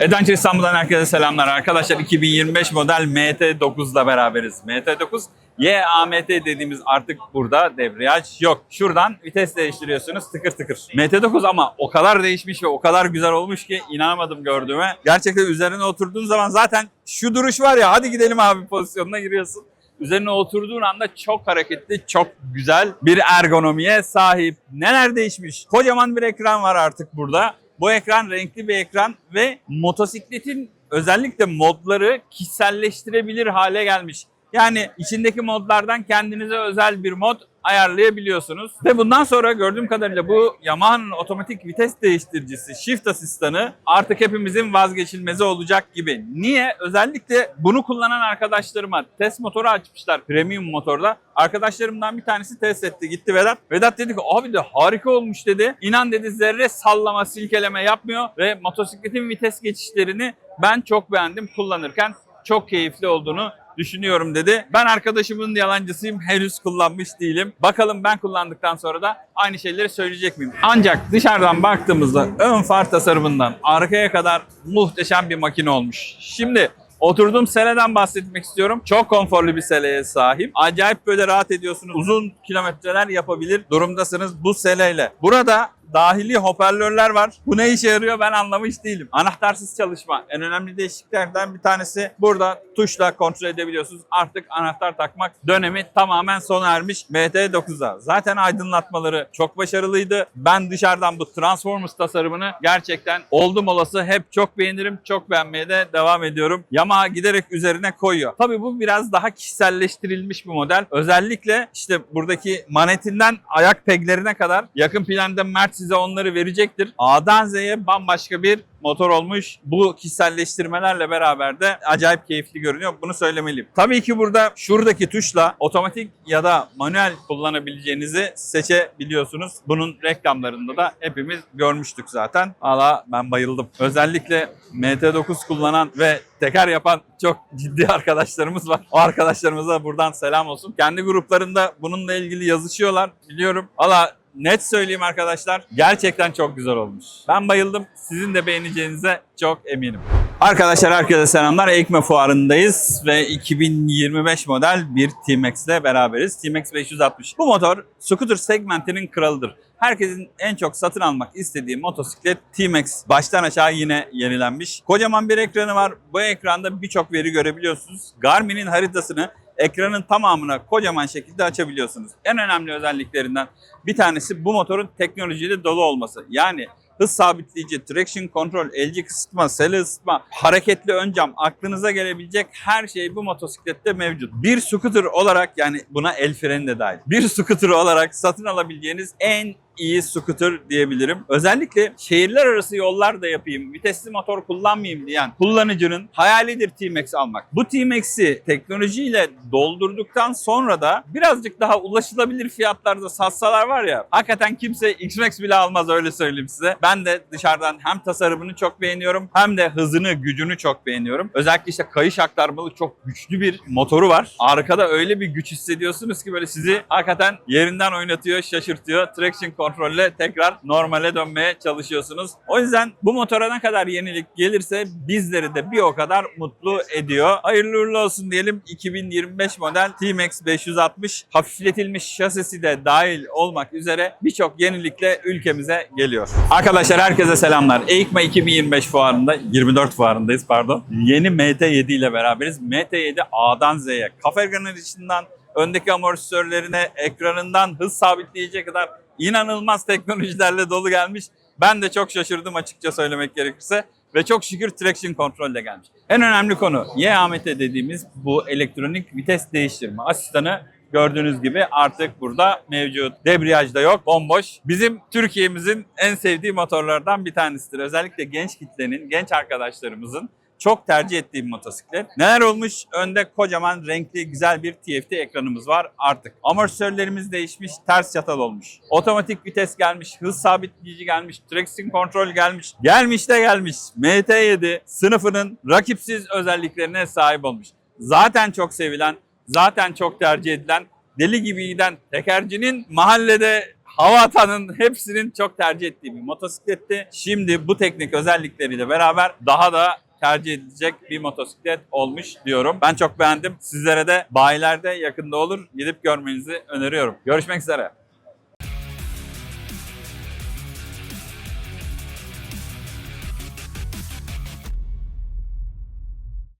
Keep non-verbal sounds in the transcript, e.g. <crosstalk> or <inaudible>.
Adventure İstanbul'dan herkese selamlar arkadaşlar. 2025 model MT9'la beraberiz. MT9 YAMT dediğimiz artık burada debriyaj yok. Şuradan vites değiştiriyorsunuz tıkır tıkır. MT9 ama o kadar değişmiş ve o kadar güzel olmuş ki inanamadım gördüğüme. Gerçekten üzerine oturduğun zaman zaten şu duruş var ya hadi gidelim abi pozisyonuna giriyorsun. Üzerine oturduğun anda çok hareketli, çok güzel bir ergonomiye sahip. Neler değişmiş? Kocaman bir ekran var artık burada. Bu ekran renkli bir ekran ve motosikletin özellikle modları kişiselleştirebilir hale gelmiş. Yani içindeki modlardan kendinize özel bir mod ayarlayabiliyorsunuz. Ve bundan sonra gördüğüm kadarıyla bu Yamaha'nın otomatik vites değiştiricisi Shift Asistan'ı artık hepimizin vazgeçilmezi olacak gibi. Niye? Özellikle bunu kullanan arkadaşlarıma test motoru açmışlar premium motorda. Arkadaşlarımdan bir tanesi test etti. Gitti Vedat. Vedat dedi ki abi de harika olmuş dedi. İnan dedi zerre sallama silkeleme yapmıyor ve motosikletin vites geçişlerini ben çok beğendim kullanırken çok keyifli olduğunu düşünüyorum dedi. Ben arkadaşımın yalancısıyım. Henüz kullanmış değilim. Bakalım ben kullandıktan sonra da aynı şeyleri söyleyecek miyim? Ancak dışarıdan baktığımızda ön far tasarımından arkaya kadar muhteşem bir makine olmuş. Şimdi Oturduğum seleden bahsetmek istiyorum. Çok konforlu bir seleye sahip. Acayip böyle rahat ediyorsunuz. Uzun kilometreler yapabilir durumdasınız bu seleyle. Burada dahili hoparlörler var. Bu ne işe yarıyor ben anlamış değilim. Anahtarsız çalışma. En önemli değişikliklerden bir tanesi burada tuşla kontrol edebiliyorsunuz. Artık anahtar takmak dönemi tamamen sona ermiş MT9'a. Zaten aydınlatmaları çok başarılıydı. Ben dışarıdan bu Transformers tasarımını gerçekten oldum olası hep çok beğenirim. Çok beğenmeye de devam ediyorum. Yamaha giderek üzerine koyuyor. Tabii bu biraz daha kişiselleştirilmiş bir model. Özellikle işte buradaki manetinden ayak peglerine kadar yakın planda Mert size onları verecektir. A'dan Z'ye bambaşka bir motor olmuş. Bu kişiselleştirmelerle beraber de acayip keyifli görünüyor. Bunu söylemeliyim. Tabii ki burada şuradaki tuşla otomatik ya da manuel kullanabileceğinizi seçebiliyorsunuz. Bunun reklamlarında da hepimiz görmüştük zaten. Valla ben bayıldım. Özellikle MT9 kullanan ve teker yapan çok ciddi <laughs> arkadaşlarımız var. O arkadaşlarımıza buradan selam olsun. Kendi gruplarında bununla ilgili yazışıyorlar. Biliyorum. Valla net söyleyeyim arkadaşlar. Gerçekten çok güzel olmuş. Ben bayıldım. Sizin de beğeneceğinize çok eminim. Arkadaşlar herkese selamlar. Ekme fuarındayız ve 2025 model bir T-Max ile beraberiz. T-Max 560. Bu motor scooter segmentinin kralıdır. Herkesin en çok satın almak istediği motosiklet T-Max. Baştan aşağı yine yenilenmiş. Kocaman bir ekranı var. Bu ekranda birçok veri görebiliyorsunuz. Garmin'in haritasını ekranın tamamına kocaman şekilde açabiliyorsunuz. En önemli özelliklerinden bir tanesi bu motorun teknolojiyle dolu olması. Yani hız sabitleyici, traction control, elci kısıtma, sele ısıtma, hareketli ön cam, aklınıza gelebilecek her şey bu motosiklette mevcut. Bir scooter olarak yani buna el freni de dahil. Bir scooter olarak satın alabileceğiniz en iyi scooter diyebilirim. Özellikle şehirler arası yollar da yapayım, vitesli motor kullanmayayım diyen kullanıcının hayalidir T-Max almak. Bu T-Max'i teknolojiyle doldurduktan sonra da birazcık daha ulaşılabilir fiyatlarda satsalar var ya hakikaten kimse X-Max bile almaz öyle söyleyeyim size. Ben de dışarıdan hem tasarımını çok beğeniyorum hem de hızını, gücünü çok beğeniyorum. Özellikle işte kayış aktarmalı çok güçlü bir motoru var. Arkada öyle bir güç hissediyorsunuz ki böyle sizi hakikaten yerinden oynatıyor, şaşırtıyor. Traction kontrolle tekrar normale dönmeye çalışıyorsunuz. O yüzden bu motora ne kadar yenilik gelirse bizleri de bir o kadar mutlu ediyor. Hayırlı uğurlu olsun diyelim 2025 model T-Max 560 hafifletilmiş şasisi de dahil olmak üzere birçok yenilikle ülkemize geliyor. Arkadaşlar herkese selamlar. EICMA 2025 fuarında 24 fuarındayız pardon. Yeni MT7 ile beraberiz. MT7 A'dan Z'ye kafa içinden öndeki amortisörlerine, ekranından hız sabitleyici kadar inanılmaz teknolojilerle dolu gelmiş. Ben de çok şaşırdım açıkça söylemek gerekirse. Ve çok şükür traction kontrolle gelmiş. En önemli konu YAMT dediğimiz bu elektronik vites değiştirme asistanı gördüğünüz gibi artık burada mevcut. Debriyaj da yok, bomboş. Bizim Türkiye'mizin en sevdiği motorlardan bir tanesidir. Özellikle genç kitlenin, genç arkadaşlarımızın çok tercih ettiği bir motosiklet. Neler olmuş? Önde kocaman renkli güzel bir TFT ekranımız var artık. Amortisörlerimiz değişmiş, ters çatal olmuş. Otomatik vites gelmiş, hız sabitleyici gelmiş, traction kontrol gelmiş. Gelmiş de gelmiş. MT7 sınıfının rakipsiz özelliklerine sahip olmuş. Zaten çok sevilen, zaten çok tercih edilen, deli gibi giden tekercinin mahallede hava atanın hepsinin çok tercih ettiği bir motosikletti. Şimdi bu teknik özellikleriyle beraber daha da tercih edilecek bir motosiklet olmuş diyorum. Ben çok beğendim. Sizlere de bayilerde yakında olur gidip görmenizi öneriyorum. Görüşmek üzere.